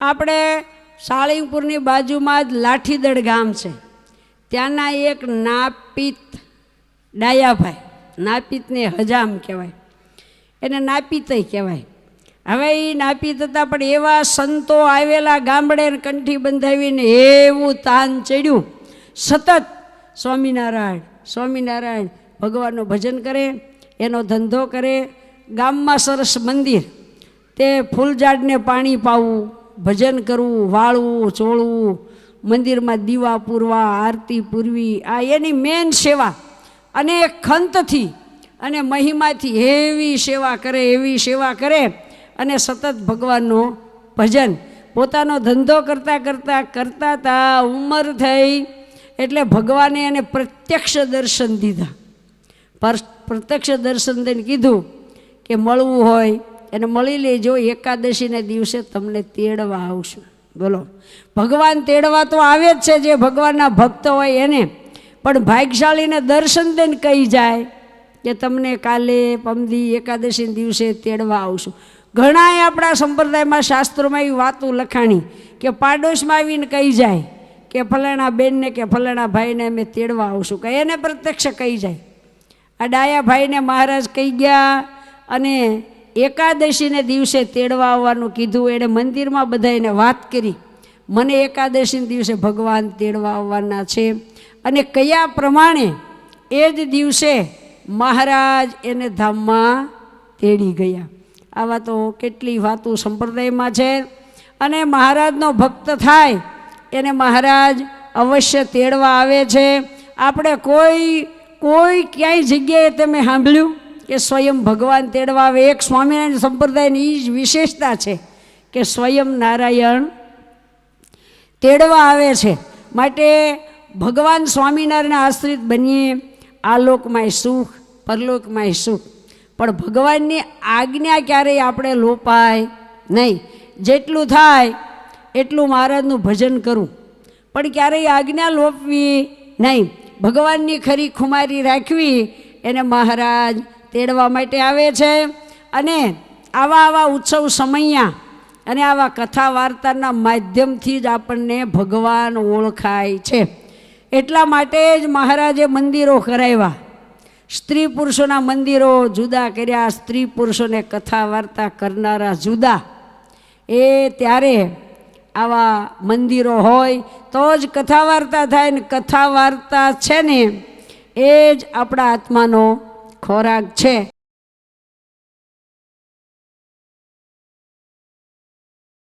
આપણે સાળીંગપુરની બાજુમાં જ લાઠીદળ ગામ છે. ત્યાંના એક નાપિત ડાયાભાઈ, નાપિતને હજામ કહેવાય. એને નાપિતય કહેવાય. હવે એ નાપિત હતા, પણ એવા સંતો આવેલા ગામડે કંઠી બંધાવીને એવું તાન ચડ્યું. સતત સ્વામિનારાયણ સ્વામિનારાયણ ભગવાનનું ભજન કરે, એનો ધંધો કરે. ગામમાં સરસ મંદિર. તે ફૂલઝાડને પાણી પાવું. ભજન કરવું, વાળવું, ચોળવું, મંદિરમાં દીવા પૂરવા, આરતી પૂરવી, આ એની મેન સેવા. અને એ ખંતથી અને મહિમાથી એવી સેવા કરે, એવી સેવા કરે અને સતત ભગવાનનો ભજન. પોતાનો ધંધો કરતાં કરતાં, કરતા તા ઉંમર થઈ એટલે ભગવાને એને પ્રત્યક્ષ દર્શન દીધા. પ્રત્યક્ષ દર્શન દઈને કીધું કે મળવું હોય એને મળી લેજો, એકાદશીને દિવસે તમને તેડવા આવશું. બોલો. ભગવાન તેડવા તો આવે જ છે, જે ભગવાનના ભક્ત હોય એને. પણ ભાગ્યશાળીને દર્શન દઈને કહી જાય કે તમને કાલે પમદી એકાદશી દિવસે તેડવા આવશું. ઘણાએ આપણા સંપ્રદાયમાં શાસ્ત્રોમાં એવી વાતો લખાણી કે પાડોશમાં આવીને કહી જાય કે ફલાણા બેનને કે ફલાણા ભાઈને અમે તેડવા આવશું. કે એને પ્રત્યક્ષ કહી જાય. આ ડાયા ભાઈને મહારાજ કહી ગયા અને એકાદશીને દિવસે તેડવા આવવાનું કીધું, એણે મંદિરમાં બધાને વાત કરી. મને એકાદશીને દિવસે ભગવાન તેડવા આવવાના છે. અને કયા પ્રમાણે? એ જ દિવસે મહારાજ એને ધામમાં તેડી ગયા. આવા તો કેટલી વાતો સંપ્રદાયમાં છે. અને મહારાજનો ભક્ત થાય, એને મહારાજ અવશ્ય તેડવા આવે છે. આપણે કોઈ કોઈ ક્યાંય જગ્યાએ તમે સાંભળ્યું? કે સ્વયં ભગવાન તેડવા આવે. એક સ્વામિનારાયણ સંપ્રદાયની એ જ વિશેષતા છે કે સ્વયં નારાયણ તેડવા આવે છે. માટે ભગવાન સ્વામિનારાયણ આશ્રિત બનીએ. આ સુખ, પરલોકમાંય સુખ. પણ ભગવાનની આજ્ઞા ક્યારેય આપણે લોપાય નહીં. જેટલું થાય એટલું મહારાજનું ભજન કરું. પણ ક્યારેય આજ્ઞા લોપવી નહીં. ભગવાનની ખરી ખુમારી રાખવી એને મહારાજ તેડવા માટે આવે છે. અને આવા આવા ઉત્સવ સમૈયા અને આવા કથા વાર્તાના માધ્યમથી જ આપણને ભગવાન ઓળખાય છે. એટલા માટે જ મહારાજે મંદિરો કરાવ્યા. સ્ત્રી પુરુષોના મંદિરો જુદા કર્યા. સ્ત્રી પુરુષોને કથા વાર્તા કરનારા જુદા. એ ત્યારે આવા મંદિરો હોય તો જ કથા વાર્તા થાય ને કથા વાર્તા છે ને એ જ આપણા આત્માનો ખોરાક છે.